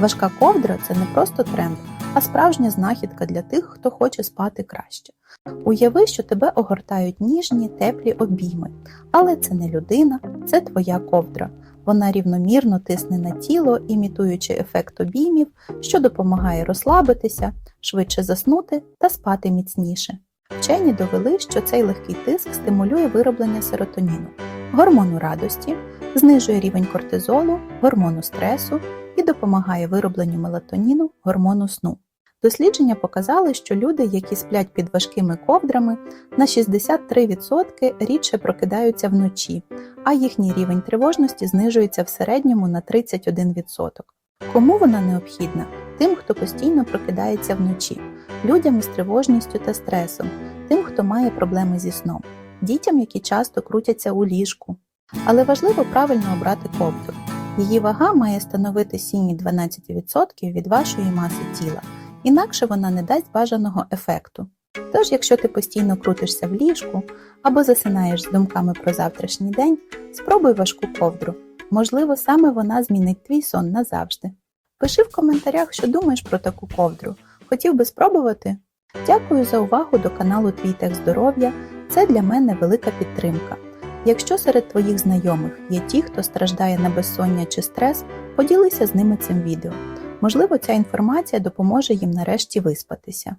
Важка ковдра це не просто тренд, а справжня знахідка для тих, хто хоче спати краще. Уяви, що тебе огортають ніжні, теплі обійми, але це не людина, це твоя ковдра. Вона рівномірно тисне на тіло, імітуючи ефект обіймів, що допомагає розслабитися, швидше заснути та спати міцніше. Вчені довели, що цей легкий тиск стимулює вироблення серотоніну, гормону радості, знижує рівень кортизолу, гормону стресу і допомагає виробленню мелатоніну, гормону сну. Дослідження показали, що люди, які сплять під важкими ковдрами, на 63% рідше прокидаються вночі, а їхній рівень тривожності знижується в середньому на 31%. Кому вона необхідна? Тим, хто постійно прокидається вночі, людям із тривожністю та стресом, тим, хто має проблеми зі сном, дітям, які часто крутяться у ліжку. Але важливо правильно обрати ковдру. Її вага має становити 7-12% від вашої маси тіла, інакше вона не дасть бажаного ефекту. Тож, якщо ти постійно крутишся в ліжку або засинаєш з думками про завтрашній день, спробуй важку ковдру. Можливо, саме вона змінить твій сон назавжди. Пиши в коментарях, що думаєш про таку ковдру. Хотів би спробувати? Дякую за увагу до каналу Твій Тех Здоров'я. Це для мене велика підтримка. Якщо серед твоїх знайомих є ті, хто страждає на безсоння чи стрес, поділися з ними цим відео. Можливо, ця інформація допоможе їм нарешті виспатися.